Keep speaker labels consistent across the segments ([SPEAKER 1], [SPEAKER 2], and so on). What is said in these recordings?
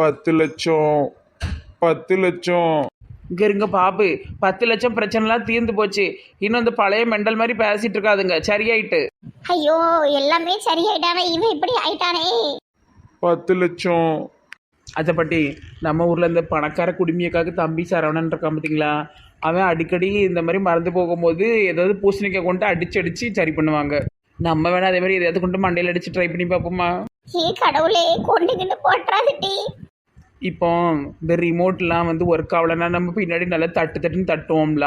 [SPEAKER 1] பத்து லட்சம். பத்து லட்சம்.
[SPEAKER 2] இங்க இருங்க பாப்பு பத்து லட்சம் பிரச்சனைலாம் தீர்ந்து போச்சு. இன்னும் இந்த பழைய மெண்டல் மாதிரி பேசிட்டு இருக்காதுங்க. சரியாயிட்டு.
[SPEAKER 3] ஐயோ எல்லாமே சரியாயிட்டானே இவன் இப்படி ஆயிட்டானே.
[SPEAKER 1] பத்து லட்சம்.
[SPEAKER 2] அதை பற்றி நம்ம ஊரில் இந்த பணக்கார குடும்பியக்காக்கு தம்பி சரவணன் இருக்கான் பார்த்தீங்களா அவன் அடிக்கடி இந்த மாதிரி மறந்து போகும்போது ஏதாவது பூசணிக்காய் கொண்டு அடிச்சு அடிச்சு சரி பண்ணுவாங்க. நம்ம வேணா அதே மாதிரி எதையாவது கொண்டு மண்டையில் அடிச்சு ட்ரை பண்ணி பார்ப்போமா?
[SPEAKER 3] ஏ கடவுளே கொண்டுகிட்டு போட்டுறாதுட்டி
[SPEAKER 2] இப்போ இந்த ரிமோட்லாம் வந்து ஒர்க் ஆகலைன்னா நம்ம பின்னாடி நல்லா தட்டு தட்டுன்னு தட்டுவோம்ல.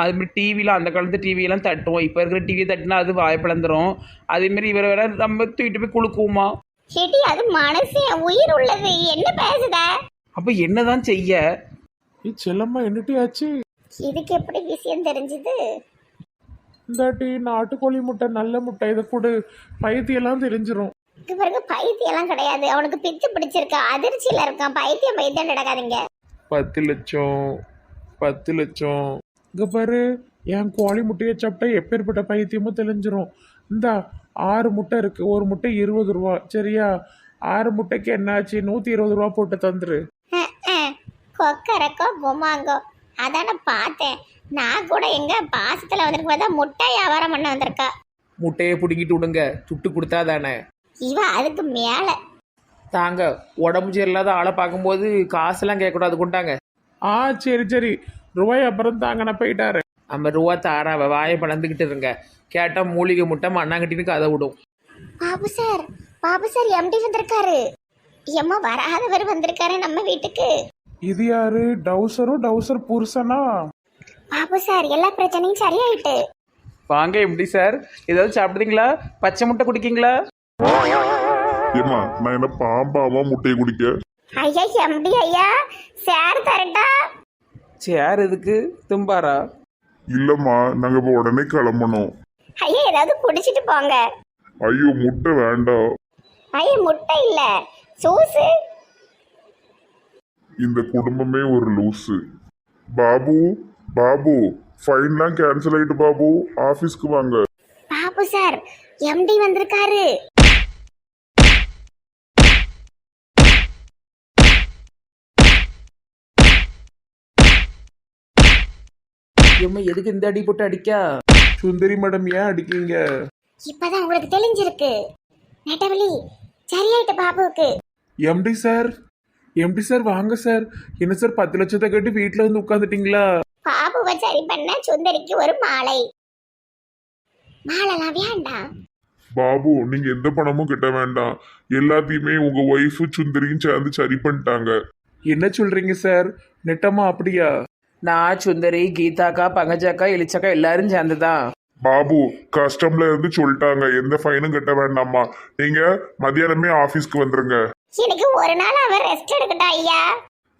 [SPEAKER 2] அது மாதிரி டிவிலாம் அந்த காலத்து டிவியெல்லாம் தட்டுவோம். இப்போ இருக்கிற டிவியை தட்டுனா அது வாய்ப்பிழந்துரும் அதேமாரி இவரை வேற நம்ம தூக்கிட்டு போய் குலுக்குவோமா?
[SPEAKER 3] செடி அது மனசு உயிர் உள்ளது. என்ன பேசுத?
[SPEAKER 2] அப்போ என்னதான் செய்ய?
[SPEAKER 1] ஏ செல்லம்மா என்னட்டி ஆச்சு?
[SPEAKER 3] இதுக்கு எப்படி விஷயம் தெரிஞ்சது?
[SPEAKER 1] இந்தாட்டி நாட்டுக்கோழி முட்டை நல்ல முட்டை இதை கொடு. பைத்தியெல்லாம் தெரிஞ்சிரும்.
[SPEAKER 3] இதுக்கு பிறகு பைத்தியம்லாம் கிடையாது. அவனுக்கு பித்து பிடிச்சிருக்கா. அதிர்ச்சியில இருக்கான். பைத்தியம் பைத்தியம் நடக்காதீங்க.
[SPEAKER 1] பத்து லட்சம். பத்து லட்சம். இங்க பாரு என் கோழி முட்டையை சாப்பிட்டா எப்பேற்பட்ட பைத்தியமும் தெளிஞ்சிரும். இந்தா ஆறு முட்டை இருக்கு. ஒரு முட்டை இருபது ரூபா. சரியா? ஆறு முட்டைக்கு என்னாச்சு? நூத்தி இருபது ரூபா போட்டு தந்துரு.
[SPEAKER 3] கொக்கரக்கோ குமாங்கோ அதான பார்த்தேன். நான் கூட எங்க பாசத்துல வந்திருக்கு பார்த்தா முட்டை வியாபாரம் பண்ண வந்திருக்கா.
[SPEAKER 2] முட்டையை பிடுங்கிட்டு விடுங்க துட்டு கொடுத்தா தானே.
[SPEAKER 3] இவ அதுக்கு மேல.
[SPEAKER 2] தாங்க உடம்பு சரியில்லாத ஆளை பார்க்கும்போது காசெல்லாம் கேட்கக்கூடாது கொண்டாங்க.
[SPEAKER 1] ஆ சரி சரி. ரூபாய் அப்புறம் தாங்கண்ணா போயிட்டாரு.
[SPEAKER 2] நம்ம ரூபா தாராவ வாயை பழந்துக்கிட்டு இருங்க. கேட்டால் மூலிகை முட்டை மண்ணாங்கட்டின்னு கதை விடும்.
[SPEAKER 3] Babu sir Babu sir MD வந்திருக்காரு. எம்மா வராதவர் வந்திருக்காரு நம்ம வீட்டுக்கு.
[SPEAKER 1] இது யாரு? டவுசரும் டவுசர் புருஷனா?
[SPEAKER 3] பாபு சார் எல்லா பிரச்சனையும் சரியாயிட்டு.
[SPEAKER 2] வாங்க எப்படி சார். ஏதாவது சாப்பிடுறீங்களா? பச்சை முட்டை குடிக்கீங்களா?
[SPEAKER 4] ஏம்மா நான் என்ன பாம்பாவா முட்டையை குடிக்க?
[SPEAKER 3] ஐயா எம்டி ஐயா சார் தரட்டா?
[SPEAKER 2] சேர் எதுக்கு? தும்பாரா?
[SPEAKER 4] இல்லம்மா நாங்க இப்ப உடனே கிளம்பணும்.
[SPEAKER 3] ஐயா ஏதாவது குடிச்சிட்டு போங்க.
[SPEAKER 4] ஐயோ முட்டை வேண்டாம்.
[SPEAKER 3] ஐயா முட்டை இல்ல. சூசு.
[SPEAKER 4] இந்த குடும்பமே ஒரு லூசு. பாபு பாபு ஃபைன்லாம் கேன்சல் ஆயிட்டு பாபு ஆபீஸ்க்கு வாங்க.
[SPEAKER 3] பாபு சார் எம்டி வந்திருக்காரு.
[SPEAKER 2] இவன் எதுக்கு இந்த அடி போட்டு அடிக்கா?
[SPEAKER 1] சுந்தரி மேடம் ஏன் அடிக்கீங்க?
[SPEAKER 3] இப்பதான் உங்களுக்கு தெளிஞ்சிருக்கு. நெட்டவலி சரியாயிட்டு பாபுவுக்கு.
[SPEAKER 1] MD sir? எம்டி சார் வாங்க சார். என்ன சார் பத்து லட்சத்தை கட்டி வீட்டில் வந்து உட்காந்துட்டீங்களா?
[SPEAKER 3] பாபுவை சரி பண்ண சுந்தரிக்கு ஒரு மாலை. மாலைலாம் வேண்டாம்
[SPEAKER 4] பாபு நீங்க எந்த பணமும் கட்ட வேண்டாம். எல்லாத்தையுமே உங்க ஒய்ஃபு சுந்தரியும் சேர்ந்து சரி பண்ணிட்டாங்க.
[SPEAKER 1] என்ன சொல்றீங்க சார்? நெட்டமா அப்படியா?
[SPEAKER 2] நான் சுந்தரி கீதாக்கா பங்கஜாக்கா எலிச்சக்கா எல்லாரும் சேர்ந்து தான்
[SPEAKER 4] பாபு கஸ்டம்ல இருந்து சொல்லிட்டாங்க. எந்த ஃபைனும் கட்ட வேண்டாமா நீங்க மதியானமே ஆபீஸ்க்கு வந்துருங்க.
[SPEAKER 3] எனக்கு ஒரு நாள் அவர் ரெஸ்ட் எடுக்கட்டும் ஐயா?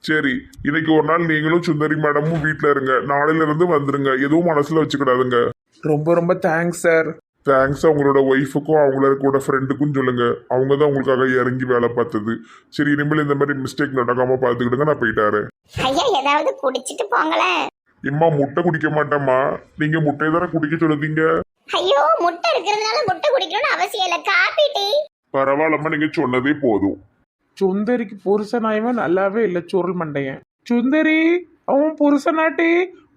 [SPEAKER 4] சரி இன்னைக்கு ஒரு நாள் நீங்களும் சுந்தரி மேடமும் வீட்ல இருங்க. நாளையில இருந்து வந்துருங்க. எதுவும் மனசுல வச்சுக்கிடாதுங்க.
[SPEAKER 1] ரொம்ப ரொம்ப தேங்க்ஸ் சார்
[SPEAKER 4] தேங்க்ஸ் அவங்களோட ஒய்ஃபுக்கும் அவங்களோட கூட ஃப்ரெண்டுக்கும் சொல்லுங்க. அவங்க தான் உங்களுக்காக இறங்கி வேலை பார்த்தது. சரி இனிமேல் இந்த மாதிரி மிஸ்டேக் நடக்காம பார்த்துக்கிடுங்க நான் போயிட்டாரு
[SPEAKER 3] ஐயா ஏதாவது குடிச்சிட்டு போங்களேன்.
[SPEAKER 4] இம்மா முட்டை குடிக்க மாட்டேம்மா. நீங்க முட்டையை தானே குடிக்க சொல்லுதீங்க?
[SPEAKER 3] ஐயோ முட்டை இருக்கிறதுனால முட்டை குடிக்கணும்னு அவசியம் இல்லை. Coffee tea.
[SPEAKER 4] பரவாயில்லம்மா நீங்க சொன்னதே போதும்.
[SPEAKER 1] சுந்தரிக்கு புருஷனாயவன் நல்லாவே இல்லை சுருள் மண்டையன். சுந்தரி அவன் புருஷனாட்டி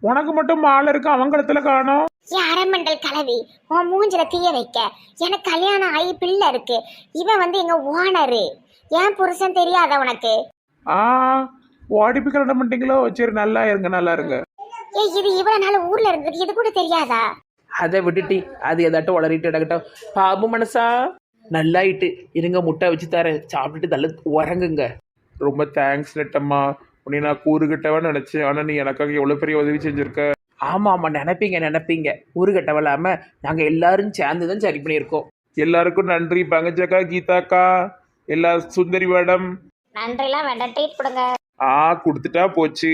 [SPEAKER 1] உனக்கு மட்டும் மாலை இருக்கு அவன் கழுத்துல காணோம்.
[SPEAKER 3] அரமண்டல் கலவி உன் மூஞ்சில தீய வைக்க. எனக்கு கல்யாணம் ஆகி பிள்ளை இருக்கு. இவன் வந்து எங்க ஓனரு. என் புருஷன் தெரியாத உனக்கு?
[SPEAKER 1] ஆ ஓடிப்பி கலண்ட மாட்டீங்களோ சரி நல்லா இருங்க நல்லா இருங்க.
[SPEAKER 3] ஏய் இது இவ்வளவு நாள் ஊர்ல இருந்ததுக்கு இது கூட தெரியாதா?
[SPEAKER 2] அதை விட்டுட்டி அது எதாட்டும் வளரிட்டு இடக்கட்டும் பாபு மனசா? நல்லாயிட்டு இருங்க முட்டை வச்சு தரேன். சாப்பிட்டுட்டு நல்ல உறங்குங்க.
[SPEAKER 1] ரொம்ப தேங்க்ஸ் நெட்டம்மா. உன்னை நான் கூறுகிட்டவன் நினைச்சேன். ஆனா நீ எனக்காக எவ்வளவு பெரிய உதவி செஞ்சிருக்க?
[SPEAKER 2] ஆமாம் ஆமாம் நினைப்பீங்க நினைப்பீங்க. ஊரு கட்டவலாம நாங்கள் எல்லாரும் சேர்ந்து தான் சரி பண்ணியிருக்கோம்.
[SPEAKER 1] எல்லாருக்கும் நன்றி பங்கஜக்கா கீதாக்கா எல்லா சுந்தரி மேடம்.
[SPEAKER 3] நன்றிலாம் வேண்டாம் ட்ரீட் கொடுங்க.
[SPEAKER 1] ஆ கொடுத்துட்டா போச்சு.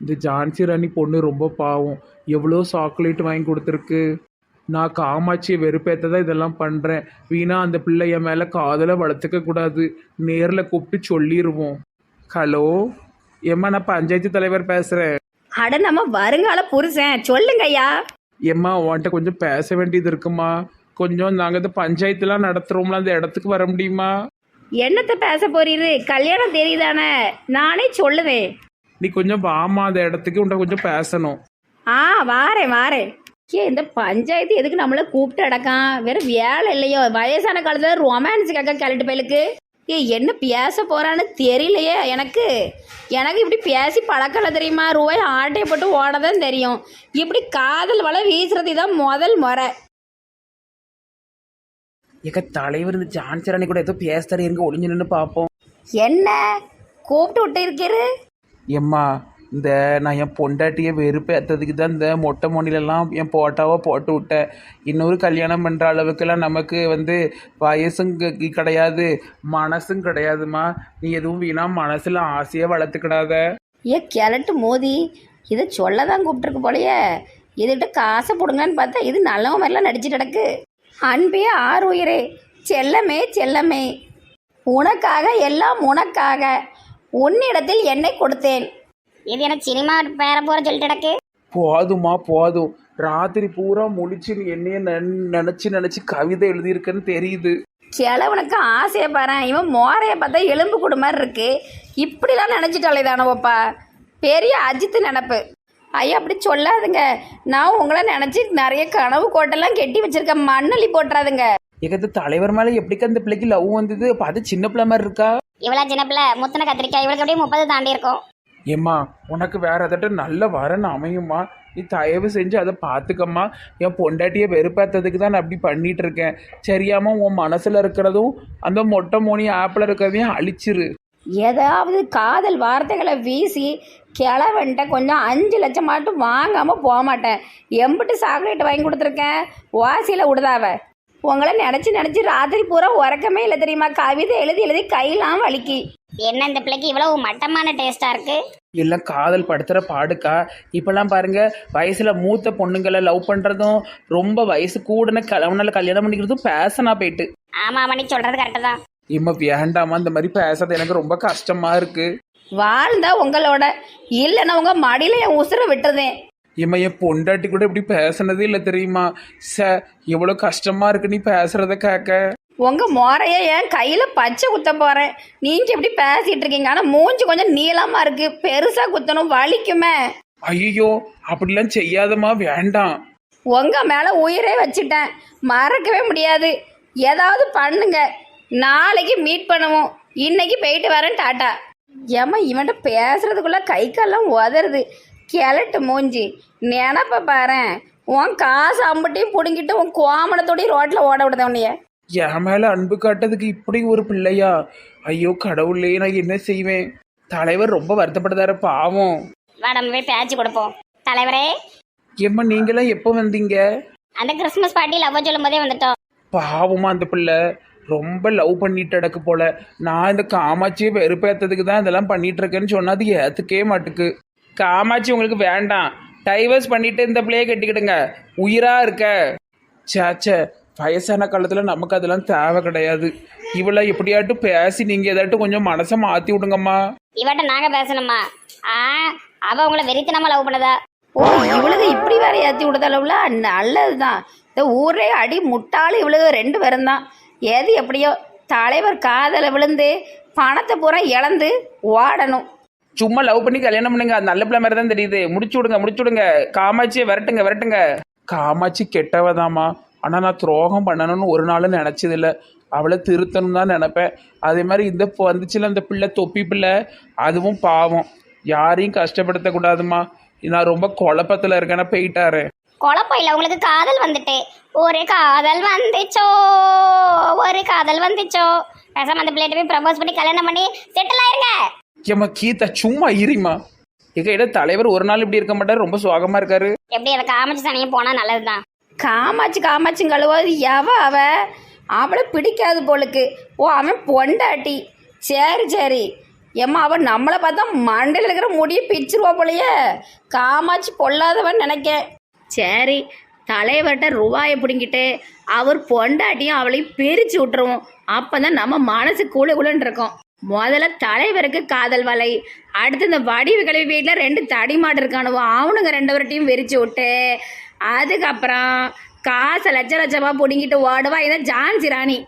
[SPEAKER 1] இந்த ஜான்சி ராணி பொண்ணு ரொம்ப பாவம். எவ்வளோ சாக்லேட் வாங்கி கொடுத்துருக்கு. நான் காமாட்சியை வெறுப்பேற்ற தான் இதெல்லாம் பண்ணுறேன் வீணா அந்த பிள்ளை என் மேலே காதலை வளர்த்துக்க கூடாது. நேரில் கூப்பிட்டு சொல்லிடுவோம் ஹலோ? ஏம்மா நான் பஞ்சாயத்து தலைவர் பேசுகிறேன்
[SPEAKER 5] அட நம்ம வருங்கால புருஷன். சொல்லுங்க ஐயா.
[SPEAKER 1] ஏம்மா உன்கிட்ட கொஞ்சம் பேச வேண்டியது இருக்குமா? கொஞ்சம் நாங்கள் இந்த பஞ்சாயத்துலாம் நடத்துகிறோம்ல அந்த இடத்துக்கு வர முடியுமா?
[SPEAKER 5] என்னத்தை பேச போறீரு? கல்யாணம் தெரியுதானே? நானே சொல்லுவேன்.
[SPEAKER 1] நீ கொஞ்சம் வாமா அந்த இடத்துக்கு உன்ட்ட கொஞ்சம் பேசணும்.
[SPEAKER 5] ஆ வாரேன் வாரேன். ஏ இந்த பஞ்சாயத்து எதுக்கு நம்மள கூப்பிட்டு அடக்கான் வேற வேலை இல்லையோ. வயசான காலத்துல ரொமான்ஸ் கேட்க கேள்ட்டு பயலுக்கு. ஏ என்ன பேச போறான்னு தெரியலையே எனக்கு. எனக்கு இப்படி பேசி பழக்கல தெரியுமா? ரூபாய் ஆட்டையை போட்டு ஓட தான் தெரியும். இப்படி காதல் வலை வீசுறது தான் முதல் முறை.
[SPEAKER 2] எங்க தலைவர் இந்த ஜான்சராணி கூட ஏதோ பேசுறாரு எங்க ஒளிஞ்சு நின்று பார்ப்போம்.
[SPEAKER 5] என்ன? கூப்பிட்டு விட்டு இருக்கிறு
[SPEAKER 2] எம்மா இந்த நான் என் பொண்டாட்டியை வெறுப்பேற்றதுக்கு தான் இந்த மொட்டை மொனிலெல்லாம் என் போட்டாவோ போட்டு விட்டேன். இன்னொரு கல்யாணம் பண்ணுற அளவுக்குலாம் நமக்கு வந்து வயசும் கிடையாது மனசும் கிடையாதும்மா. நீ எதுவும் வீணா மனசில் ஆசையை வளர்த்துக்கிடாத.
[SPEAKER 5] ஏ கிழட்டு மோதி இதை சொல்ல தான் கூப்பிட்டுருக்கு போலயே. இதுகிட்ட காசை போடுங்கன்னு பார்த்தா இது நல்லவன் மாதிரிலாம் நடிச்சு கிடக்கு. அன்பே ஆறு உயிரே. செல்லமே செல்லமே. உனக்காக எல்லாம் உனக்காக. உன்னிடத்தில் என்னை கொடுத்தேன்.
[SPEAKER 3] இது எனக்கு சினிமா பேர போற சொல்லிட்டு கிடக்கு?
[SPEAKER 2] போதுமா போதும். ராத்திரி பூரா முழிச்சு நீ என்னைய நன்- நினைச்சு நினைச்சு கவிதை எழுதியிருக்கேன்னு தெரியுது.
[SPEAKER 5] கிழவனுக்கு ஆசையை பாரு இவன் மோரையை பார்த்தா எலும்பு கூடு மாதிரி இருக்கு. இப்படிலாம் நினச்சிட்டாலே தானவப்பா பெரிய அஜித் நினப்பு. ஐயா அப்படி சொல்லாதுங்க. நான் உங்களை நினச்சி நிறைய கனவு கோட்டெல்லாம் கெட்டி வச்சிருக்கேன். மண்ணள்ளி போட்டுறாதுங்க.
[SPEAKER 2] எங்க தலைவர் மேலே எப்படிக்கா அந்த பிள்ளைக்கு லவ் வந்தது? அப்ப அது சின்ன பிள்ளை மாதிரி இருக்கா?
[SPEAKER 3] இவ்வளவு சின்ன பிள்ளை. முத்தன கத்திரிக்காய். இவளுக்கு அப்படியே முப்பது தாண்டி இருக்கும்.
[SPEAKER 1] ஏம்மா உனக்கு வேற எதாட்டும் நல்ல வரன் அமையுமா? நீ தயவு செஞ்சு அதை பார்த்துக்கம்மா. என் பொண்டாட்டியை வெறுப்பேற்றதுக்கு தான் நான் அப்படி பண்ணிட்டு இருக்கேன். சரியாம உன் மனசில் இருக்கிறதும் அந்த மொட்டை மோனி ஆப்பில் இருக்கிறதையும் அழிச்சிரு.
[SPEAKER 5] ஏதாவது காதல் வார்த்தைகளை வீசி கிளவன்ட்ட கொஞ்சம் அஞ்சு லட்சம் மட்டும் வாங்காமல் போக மாட்டேன். எம்பிட்டு சாக்லேட் வாங்கி கொடுத்துருக்கேன். வாசியில் விடுதாவ உங்களை நினச்சி நினச்சி ராத்திரி பூரா உறக்கமே இல்லை தெரியுமா? கவிதை எழுதி எழுதி கையெல்லாம் வலிக்கி.
[SPEAKER 3] என்ன இந்த பிள்ளைக்கு இவ்வளவு மட்டமான டேஸ்டா இருக்கு?
[SPEAKER 2] எல்லாம் காதல் படுத்துகிற பாடுக்கா. இப்போல்லாம் பாருங்க வயசில் மூத்த பொண்ணுங்களை லவ் பண்ணுறதும் ரொம்ப வயசு கூடன கலவனால கல்யாணம் பண்ணிக்கிறதும் பேசனா போயிட்டு.
[SPEAKER 3] ஆமா ஆமா நீ சொல்றது கரெக்டு தான்.
[SPEAKER 2] இம்மா வேண்டாமா இந்த மாதிரி பேசுறது எனக்கு ரொம்ப கஷ்டமா இருக்கு.
[SPEAKER 5] வாழ்ந்தா உங்களோட இல்லைன்னா உங்க மடியில என் உசுரை விட்டுறதேன்
[SPEAKER 1] இம்மா என் பொண்டாட்டி கூட இப்படி பேசுனதே இல்லை தெரியுமா? ச எவ்வளோ கஷ்டமா இருக்கு நீ பேசுறத கேட்க
[SPEAKER 5] உங்க முறைய என் கையில பச்சை குத்த போறேன். நீங்க இப்படி பேசிட்டு இருக்கீங்க. ஆனா மூஞ்சி கொஞ்சம் நீளமா இருக்கு. பெருசா குத்தணும். வலிக்குமே.
[SPEAKER 1] ஐயோ அப்படிலாம் செய்யாதம்மா. வேண்டாம்.
[SPEAKER 5] உங்க மேல உயிரே வச்சுட்டேன். மறக்கவே முடியாது. ஏதாவது பண்ணுங்க. நாளைக்கு மீட் பண்ணுவோம். இன்னைக்கு போயிட்டு வரேன் டாட்டா. ஏம்மா இவன்ட்ட பேசுறதுக்குள்ள கை கால்லாம் உதறுது. கிளட்டு மூஞ்சி. நினப்ப பாரேன். உன் காசு அம்பட்டையும் பிடுங்கிட்டு உன் கோமணத்தோடய ரோட்டில் ஓட விடுத உன்னைய.
[SPEAKER 1] என் மேல அன்பு காட்டுறதுக்கு இப்படி ஒரு பிள்ளையா? ஐயோ கடவுளே நான் என்ன செய்வேன்? தலைவர் ரொம்ப வருத்தப்படுதாரு பாவம்.
[SPEAKER 3] வா நம்ம போய் பேச்சு கொடுப்போம். தலைவரே.
[SPEAKER 1] ஏம்மா நீங்களாம் எப்போ வந்தீங்க?
[SPEAKER 3] அந்த கிறிஸ்மஸ் பார்ட்டி லவ் சொல்லும் போதே வந்துட்டோம்.
[SPEAKER 1] பாவமா அந்த பிள்ளை. ரொம்ப லவ் பண்ணிட்டு அடக்கு போல. நான் இந்த காமாட்சியை வெறுப்பேற்றதுக்கு தான் இதெல்லாம் பண்ணிட்டு இருக்கேன்னு சொன்னா அது ஏத்துக்கவே மாட்டுக்கு.
[SPEAKER 2] காமாட்சி உங்களுக்கு வேண்டாம். டைவர்ஸ் பண்ணிட்டு இந்த பிள்ளைய கட்டிக்கிடுங்க. உயிரா இருக்க.
[SPEAKER 1] சேச்சே வயசான காலத்தில் நமக்கு அதெல்லாம் தேவை கிடையாது. இவளை எப்படியாட்டும் பேசி நீங்கள் ஏதாட்டும் கொஞ்சம் மனசை மாற்றி விடுங்கம்மா.
[SPEAKER 3] இவட்ட நாங்க பேசணுமா? ஆ அவ உங்களை வெறித்தனமா லவ் பண்ணதா?
[SPEAKER 5] ஓ இவளுக்கு இப்படி வேற ஏற்றி விடுதளவுல நல்லதுதான். இந்த ஊரே அடி முட்டாள் இவளுக்கு ரெண்டு பேரும் தான். எது எப்படியோ தலைவர் காதலை விழுந்து பணத்தை பூரா இழந்து ஓடணும்.
[SPEAKER 2] சும்மா லவ் பண்ணி கல்யாணம் பண்ணுங்க. அது நல்ல பிள்ளை மாதிரி தான் தெரியுது. முடிச்சு விடுங்க முடிச்சு விடுங்க. காமாட்சியை விரட்டுங்க விரட்டுங்க.
[SPEAKER 1] காமாட்சி கெட்டவதாம்மா ஆனால் நான் துரோகம் பண்ணணும்னு ஒரு நாளும் நினச்சதில்ல. அவளை திருத்தணும் தான் நினப்பேன். அதே மாதிரி இந்த வந்துச்சுல அந்த பிள்ளை தொப்பி பிள்ளை அதுவும் பாவம். யாரையும் கஷ்டப்படுத்தக்கூடாதும்மா நான் ரொம்ப குழப்பத்தில் இருக்கேன்னா போயிட்டாரு.
[SPEAKER 3] குழப்பம் இல்ல உங்களுக்கு காதல் வந்துட்டு. ஒரு காதல் வந்துச்சோ ஒரு காதல் வந்துச்சோ. பேசாம அந்த பிள்ளைகிட்ட போய் ப்ரப்போஸ் பண்ணி கல்யாணம் பண்ணி செட்டில் ஆயிருங்க.
[SPEAKER 1] ஏம்மா கீதா சும்மா இருமா
[SPEAKER 2] எங்க இட தலைவர் ஒரு நாள் இப்படி இருக்க மாட்டாரு ரொம்ப சுவாகமா இருக்காரு.
[SPEAKER 3] எப்படி அதை காமிச்சு தனியே போனா நல்லதுதான்.
[SPEAKER 5] காமாட்சி காமாச்சும் கழுவாது எவ அவ? அவளை பிடிக்காது போலுக்கு. ஓ அவன் பொண்டாட்டி. சரி சரி. ஏம்மா அவன் நம்மளை பார்த்தா மண்டையில் இருக்கிற முடியை பிச்சிருவா போலயே. காமாட்சி பொல்லாதவன் நினைக்க. சரி தலைவர்கிட்ட ரூபாயை பிடிங்கிட்டு அவர் பொண்டாட்டியும் அவளையும் பிரித்து விட்டுருவோம். அப்போ தான் நம்ம மனசு குழு குழுன்னு இருக்கோம். முதல்ல தலைவருக்கு காதல் வலை. அடுத்து இந்த வடிவு கழிவு வீட்டில் ரெண்டு தடிமாடு இருக்கானுவோ அவனுங்க ரெண்டு பேர்ட்டையும் விரிச்சு விட்டு அதுக்கப்புறம் காசை லட்ச லட்சமாக பிடுங்கிட்டு ஓடுவா. இதான் ஜான்சி ராணி.